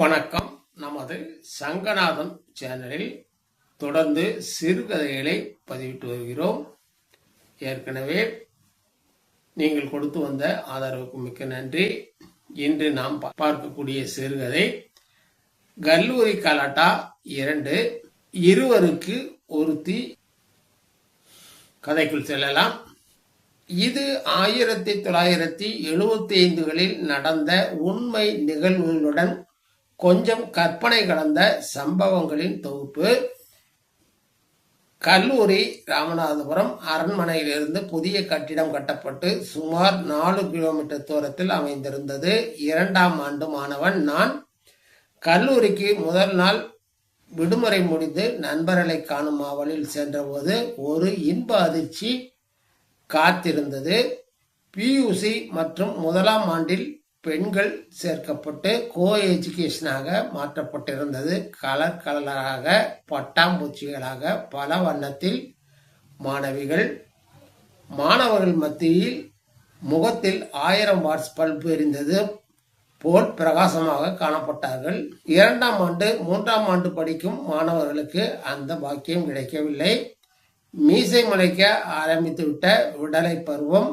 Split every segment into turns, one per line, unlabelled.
வணக்கம். நமது சங்கநாதம் சேனலில் தொடர்ந்து சிறுகதைகளை பதிவிட்டு வருகிறோம். ஏற்கனவே நீங்கள் கொடுத்து வந்த ஆதரவுக்கு மிக்க நன்றி. இன்று நாம் பார்க்கக்கூடிய சிறுகதை கல்லூரி கலாட்டா இரண்டு இருவருக்கு ஒருத்தி. கதைக்குள் செல்லலாம். இது ஆயிரத்தி தொள்ளாயிரத்தி எழுபத்தி ஐந்துகளில் நடந்த உண்மை நிகழ்வுகளுடன் கொஞ்சம் கற்பனை கலந்த சம்பவங்களின் தொகுப்பு. கல்லூரி ராமநாதபுரம் அரண்மனையிலிருந்து புதிய கட்டிடம் கட்டப்பட்டு சுமார் நாலு கிலோமீட்டர் தூரத்தில் அமைந்திருந்தது. இரண்டாம் ஆண்டு மாணவன் நான். கல்லூரிக்கு முதல் நாள் விடுமுறை முடிந்து நண்பர்களை காணும் ஆவலில் சென்றபோது ஒரு இன்ப அதிர்ச்சி காத்திருந்தது. பியூசி மற்றும் முதலாம் ஆண்டில் பெண்கள் சேர்க்கப்பட்டு கோ எஜுகேஷனாக மாற்றப்பட்டிருந்தது. கலர் கலராக பட்டாம்பூச்சிகளாக பல வண்ணத்தில் மாணவிகள் மாணவர்கள் மத்தியில் முகத்தில் ஆயிரம் வாட்ஸ் பல்பு எரிந்தது. போல் பிரகாசமாக காணப்பட்டார்கள். இரண்டாம் ஆண்டு மூன்றாம் ஆண்டு படிக்கும் மாணவர்களுக்கு அந்த பாக்கியம் கிடைக்கவில்லை. மீசை முளைக்க ஆரம்பித்துவிட்ட விடலை பருவம்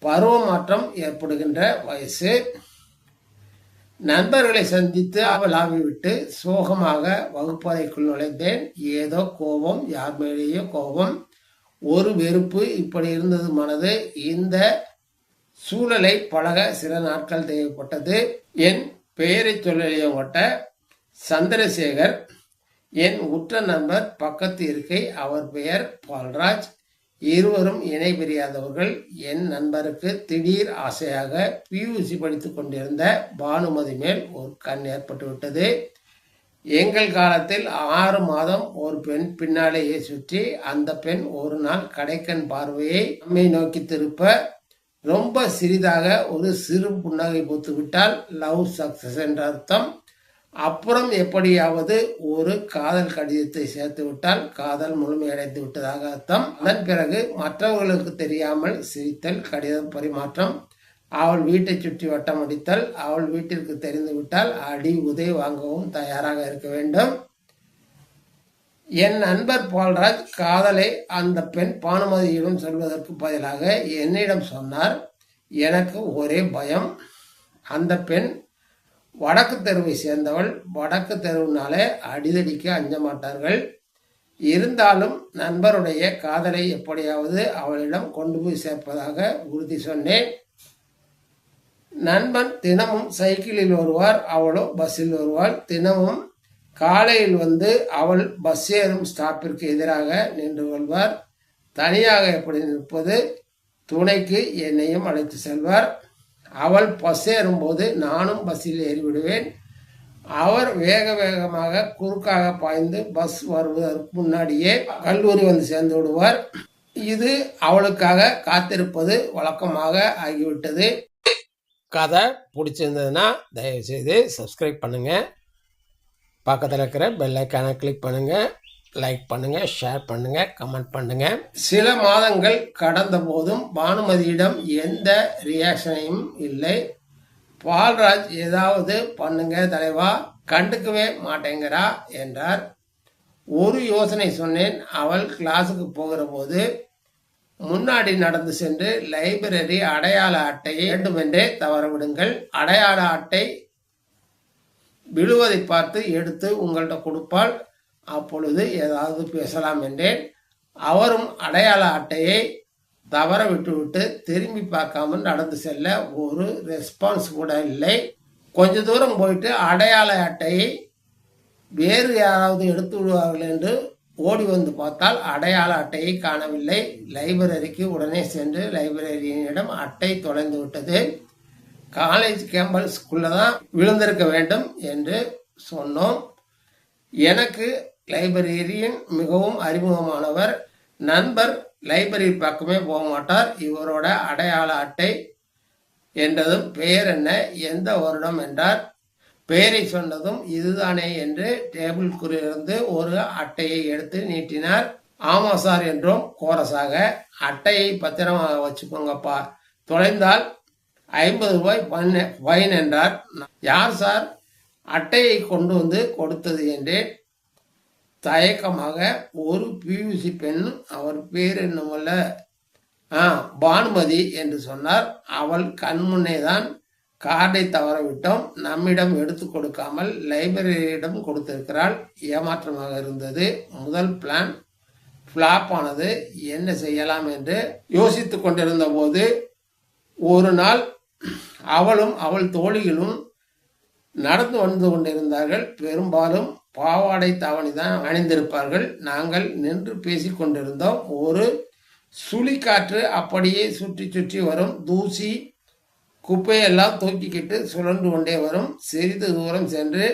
பருவ மாற்றம் ஏற்படுகின்ற வயசு. நண்பர்களை சந்தித்து அவளாவிவிட்டு சோகமாக வகுப்பறைக்குள் நுழைந்தேன். ஏதோ கோபம் யார் மேலேயோ கோபம். ஒரு வெறுப்பு இப்படி இருந்தது மனது. இந்த சூழலை பழக சில நாட்கள் தேவைப்பட்டது. என் பெயரை சொல்லலையவங்கட்ட சந்திரசேகர். என் உற்ற நண்பர் பக்கத்து இருக்கை அவர் பெயர் பால்ராஜ். இருவரும் இணை பிரியாதவர்கள். என் நண்பருக்கு திடீர் ஆசையாக பியூசி படித்துக் கொண்டிருந்த பானுமதி மேல் ஒரு கண் ஏற்பட்டுவிட்டது. எங்கள் காலத்தில் ஆறு மாதம் ஒரு பெண் பின்னாலேயே சுற்றி அந்த பெண் ஒரு நாள் கடைக்கண் பார்வையை நம்மை நோக்கி திருப்ப ரொம்ப சிறிதாக ஒரு சிறு புன்னகை பூத்து விட்டால் லவ் சக்சஸ் என்ற அர்த்தம். அப்புறம் எப்படியாவது ஒரு காதல் கடிதத்தை சேர்த்து விட்டால் காதல் முழுமையடைந்து விட்டதாக அர்த்தம். அதன் பிறகு மற்றவர்களுக்கு தெரியாமல் சிரித்தல் கடிதம் பரிமாற்றம் அவள் வீட்டை சுற்றி வட்டம் அடித்தல் அவள் வீட்டிற்கு தெரிந்து விட்டால் அடி உதவி வாங்கவும் தயாராக இருக்க வேண்டும். என் நண்பர் பால்ராஜ் காதலை அந்த பெண் பானுமதியிடம் சொல்வதற்கு பதிலாக என்னிடம் சொன்னார் எனக்கு ஒரே பயம். அந்த பெண் வடக்கு தெருவை சேர்ந்தவள் வடக்கு தெருவுனாலே அடிதடிக்க அஞ்ச மாட்டார்கள். இருந்தாலும் நண்பருடைய காதலை எப்படியாவது அவளிடம் கொண்டு போய் சேர்ப்பதாக உறுதி சொன்னேன். நண்பன் தினமும் சைக்கிளில் வருவார் அவளோ பஸ்ஸில் வருவாள். தினமும் காலையில் வந்து அவள் பஸ் ஏறும் ஸ்டாப்பிற்கு எதிராக நின்று கொள்வார். தனியாக எப்படி நிற்பது? துணைக்கு என்னையும் அழைத்து செல்வார். அவள் பஸ் ஏறும்போது நானும் பஸ்ஸில் ஏறிவிடுவேன். அவர் வேக வேகமாக குறுக்காக பாய்ந்து பஸ் வருவதற்கு முன்னாடியே கல்லூரி வந்து சேர்ந்து விடுவார். இது அவளுக்காக காத்திருப்பது வழக்கமாக ஆகிவிட்டது. கதை பிடிச்சிருந்ததுன்னா தயவுசெய்து சப்ஸ்கிரைப் பண்ணுங்கள் பக்கத்தில் இருக்கிற பெல் ஐக்கானை கிளிக் பண்ணுங்கள் லைக் பண்ணுங்கள் ஷேர் பண்ணுங்கள் கமெண்ட் பண்ணுங்கள் சில மாதங்கள் கடந்த போதும் பானுமதியிடம் எந்த ரியாக்ஷனையும் இல்லை. பால்ராஜ் ஏதாவது பண்ணுங்க தலைவா கண்டுக்கவே மாட்டேங்கிறா என்றார். ஒரு யோசனை சொன்னேன் அவள் கிளாஸுக்கு போகிற போது முன்னாடி நடந்து சென்று லைப்ரரி அடையாள அட்டையை வேண்டுமென்றே தவற விடுங்கள் அடையாள அட்டை விழுவதை பார்த்து எடுத்து உங்கள்கிட்ட கொடுப்பாள். அப்பொழுது ஏதாவது பேசலாம் என்றேன். அவரும் அடையாள அட்டையை தவற விட்டுவிட்டு திரும்பி பார்க்காமல் நடந்து செல்ல ஒரு ரெஸ்பான்ஸ் கூட இல்லை. கொஞ்ச தூரம் போயிட்டு அடையாள அட்டையை வேறு யாராவது எடுத்து விடுவார்கள் என்று ஓடி வந்து பார்த்தால் அடையாள அட்டையை காணவில்லை. லைப்ரரிக்கு உடனே சென்று லைப்ரரியனிடம் அட்டை தொலைந்து விட்டது. காலேஜ் கேம்பஸ்க்குள்ள தான் விழுந்திருக்க வேண்டும் என்று சொன்னோம். எனக்கு லைப்ரரியன் மிகவும் அறிமுகமானவர். நண்பர் லைப்ரரி பக்கமே போக மாட்டார் இவரோட அடையாள அட்டை என்றதும் பெயர் என்ன எந்த வருடம் என்றார். பெயரை சொன்னதும் இதுதானே என்று டேபிள்குள்ளிருந்து ஒரு அட்டையை எடுத்து நீட்டினார். ஆமா சார் என்றும். கோரஸாக அட்டையை பத்திரமாக வச்சுக்கோங்கப்பா. தொலைந்தால் ஐம்பது ரூபாய் ஃபைன் என்றார். யார் சார்? அட்டையை கொண்டு வந்து கொடுத்தது என்றேன். தயக்கமாக ஒரு பியூசி பெண் அவர் பேர் என்னமல்ல? ஆ பானுமதி என்று சொன்னார். அவள் கண்முன்னே தான் கார்டை தவறவிட்டோம். நம்மிடம் எடுத்து கொடுக்காமல் லைப்ரரியிடம் கொடுத்திருக்கிறாள். ஏமாற்றமாக இருந்தது. முதல் பிளான் ஃப்ளாப் ஆனது. என்ன செய்யலாம் என்று யோசித்து கொண்டிருந்த போது ஒரு நாள் அவளும் அவள் தோழிகளும் நடந்து வந்து கொண்டிருந்தார்கள். பெரும்பாலும் பாவாடை தாவணி தான் அணிந்திருப்பார்கள். நாங்கள் நின்று பேசி கொண்டிருந்தோம். ஒரு சுழிக்காற்று அப்படியே சுற்றி சுற்றி வரும். தூசி குப்பையெல்லாம் தூக்கிக்கிட்டு சுழன்று கொண்டே வரும். சிறிது தூரம் சென்று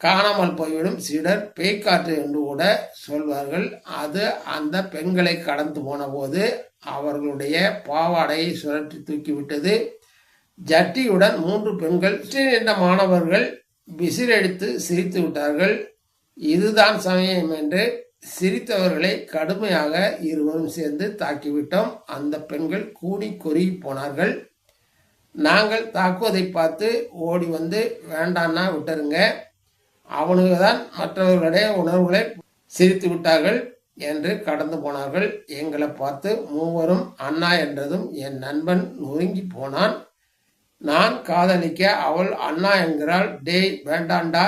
காணாமல் போய்விடும். சிலர் பேய்க்காற்று என்று கூட சொல்வார்கள். அது அந்த பெண்களை கடந்து போன போது அவர்களுடைய பாவாடையை சுழற்றி தூக்கிவிட்டது ஜட்டியுடன் மூன்று பெண்கள் நின்ற மாணவர்கள் விசிலடித்து சிரித்து விட்டார்கள். இதுதான் சமயம் என்று சிரித்தவர்களை கடுமையாக இருவரும் சேர்ந்து தாக்கிவிட்டோம். அந்த பெண்கள் கூடி கொருகி போனார்கள். நாங்கள் தாக்குவதை பார்த்து ஓடி வந்து வேண்டான்னா விட்டுருங்க. அவனுக்கு தான் மற்றவர்களுடைய உணர்வுகளை சிரித்து விட்டார்கள் என்று கடந்து போனார்கள். எங்களை பார்த்து மூவரும் அண்ணா என்றதும் என் நண்பன் நொறுங்கி போனான். நான் காதலிக்க அவள் அண்ணா என்கிறாள். டேய் வேண்டாண்டா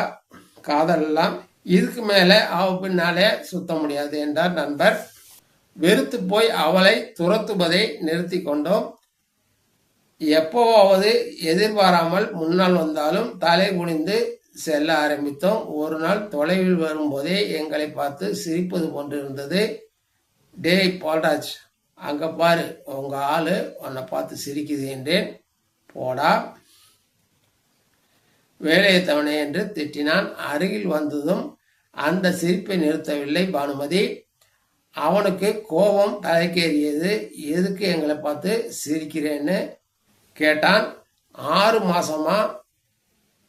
காதலெல்லாம் இதுக்கு மேலே அவ பின்னாலே சுத்த முடியாது என்றார் நண்பர். வெறுத்து போய் அவளை துரத்துவதை நிறுத்தி கொண்டோம். எப்போவாவது எதிர்பாராமல் முன்னால் வந்தாலும் தலை குனிந்து செல்ல ஆரம்பித்தோம். ஒரு நாள் தொலைவில் வரும்போதே எங்களை பார்த்து சிரிப்பது போன்றிருந்தது. டேய் பால்ராஜ் அங்கே பாரு உங்கள் ஆள் உன்னை பார்த்து சிரிக்குது என்றேன். போடா. வேலையை தவணை என்று திட்டினான். அருகில் வந்ததும் அந்த சிரிப்பை நிறுத்தவில்லை பானுமதி. அவனுக்கு கோபம் தலைக்கேறியது. எதுக்கு எங்களை பார்த்து சிரிக்கிறேன்னு கேட்டான். ஆறு மாசமா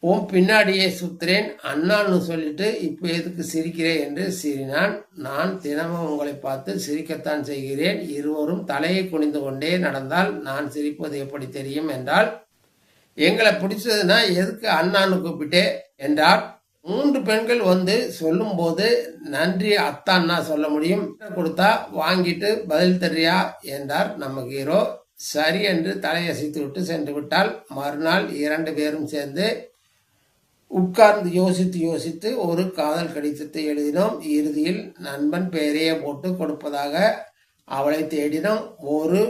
உன் பின்னாடியே சுத்துறேன் அண்ணான்னு சொல்லிட்டு இப்போ எதுக்கு சிரிக்கிறேன் என்று சிரினான் நான் தினமும் உங்களை பார்த்து சிரிக்கத்தான் செய்கிறேன். இருவரும் தலையை குனிந்து கொண்டே நடந்தால் நான் சிரிப்பது எப்படி தெரியும் என்றால் எங்களை பிடிச்சதுன்னா எதுக்கு அண்ணான்னு கூப்பிட்டே? என்றார். மூன்று பெண்கள் வந்து சொல்லும்போது நன்றி அத்தான்னா சொல்ல முடியும். கொடுத்தா வாங்கிட்டு பதில் தெரியா என்றார் நம்ம ஹீரோ. சரி என்று தலையசைத்து விட்டு சென்று விட்டால் மறுநாள் இரண்டு பேரும் சேர்ந்து உட்கார்ந்து யோசித்து யோசித்து ஒரு காதல் கடிதத்தை எழுதினோம். இறுதியில் நண்பன் பெயரையே போட்டு கொடுப்பதாக அவளை தேடினோம். ஒரு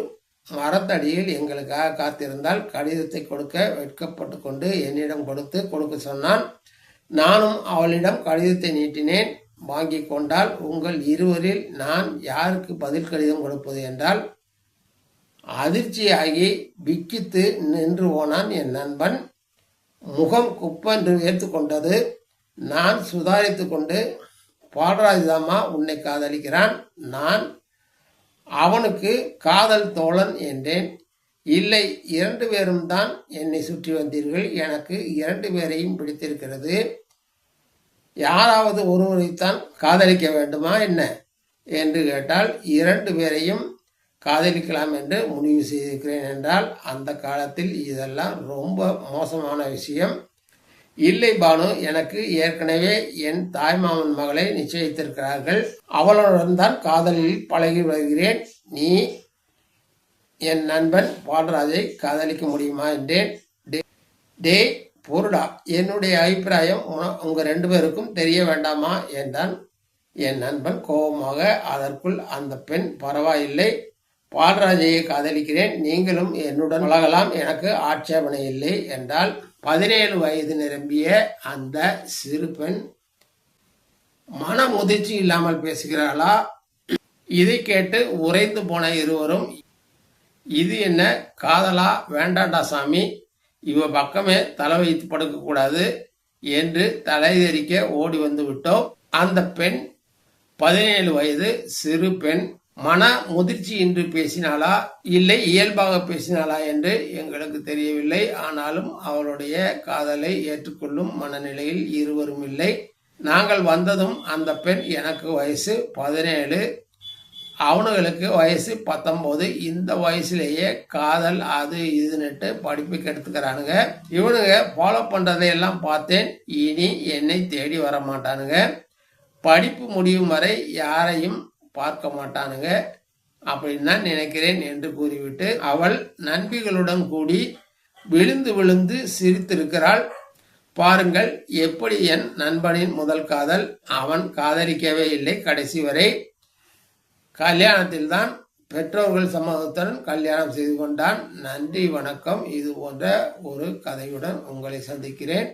மரத்தடியில் எங்களுக்காக காத்திருந்தால் கடிதத்தை கொடுக்க வெட்கப்பட்டு கொண்டு என்னிடம் கொடுத்து கொடுக்க சொன்னான். நானும் அவளிடம் கடிதத்தை நீட்டினேன். வாங்கி கொண்டால் உங்கள் இருவரில் நான் யாருக்கு பதில் கடிதம் கொடுப்பது என்றால் அதிர்ச்சியாகி விக்கித்து நின்று போனான் என் நண்பன். முகம் குப்பென்று ஏற்றுக்கொண்டது. நான் சுதாரித்து கொண்டு பாடராஜாமா உன்னை காதலிக்கிறான். நான் அவனுக்கு காதல் தோழன் என்றேன். இல்லை இரண்டு பேரும் தான் என்னை சுற்றி வந்தீர்கள். எனக்கு இரண்டு பேரையும் பிடித்திருக்கிறது. யாராவது ஒருவரைத்தான் காதலிக்க வேண்டுமா என்ன? என்று கேட்டால் இரண்டு பேரையும் காதலிக்கலாம் என்று முடிவு செய்திருக்கிறேன் என்றால் அந்த காலத்தில் இதெல்லாம் ரொம்ப மோசமான விஷயம். இல்லை பானு எனக்கு ஏற்கனவே என் தாய்மாமன் மகளை நிச்சயித்திருக்கிறார்கள். அவளுடன் தான் காதலில் பழகி வருகிறேன். நீ என் நண்பன் பால்ராஜை காதலிக்க முடியுமா என்றேன். டே பொருடா என்னுடைய அபிப்பிராயம் உங்க ரெண்டு பேருக்கும் தெரிய வேண்டாமா என்றான். என் நண்பன் கோபமாக அதற்குள் அந்த பெண் பரவாயில்லை. பால்ராஜையை காதலிக்கிறேன். நீங்களும் என்னுடன் பழகலாம். எனக்கு ஆட்சேபனை இல்லை என்றால் பதினேழு வயது நிரம்பிய அந்த சிறு பெண் மன முதிர்ச்சி இல்லாமல் பேசுகிறாளா? இதை கேட்டு உறைந்து போன இருவரும் இது என்ன? காதலா? வேண்டாண்டா சாமி. இவ பக்கமே தலை வைத்து படுக்கக்கூடாது என்று தலைதெறிக்க ஓடி வந்து விட்டோம். அந்த பெண் பதினேழு வயது சிறு பெண் மன முதிர்ச்சி என்று பேசினாளா? இல்லை இயல்பாக பேசினாளா என்று எங்களுக்கு தெரியவில்லை. ஆனாலும் அவளுடைய காதலை ஏற்றுக்கொள்ளும் மனநிலையில் இருவரும் இல்லை. நாங்கள் வந்ததும் அந்த பெண் எனக்கு வயசு பதினேழு. அவனுங்களுக்கு வயசு பத்தொம்போது இந்த வயசுலேயே காதல் அது இதுன்னுட்டு படிப்புக்கு எடுத்துக்கிறானுங்க. இவனுங்க ஃபாலோ பண்ணுறதையெல்லாம் பார்த்தேன். இனி என்னை தேடி வர மாட்டானுங்க படிப்பு முடியும் வரை யாரையும் பார்க்க மாட்டானுங்க. அப்படின்னு தான் நினைக்கிறேன் என்று கூறிவிட்டு அவள் நண்பிகளுடன் கூடி விழுந்து விழுந்து சிரித்திருக்கிறாள். பாருங்கள் எப்படி என் நண்பனின் முதல் காதல். அவன் காதலிக்கவே இல்லை கடைசி வரை. கல்யாணத்தில்தான் பெற்றோர்கள் சம்மதத்துடன் கல்யாணம் செய்து கொண்டான். நன்றி வணக்கம். இது போன்ற ஒரு கதையுடன் உங்களை சந்திக்கிறேன்.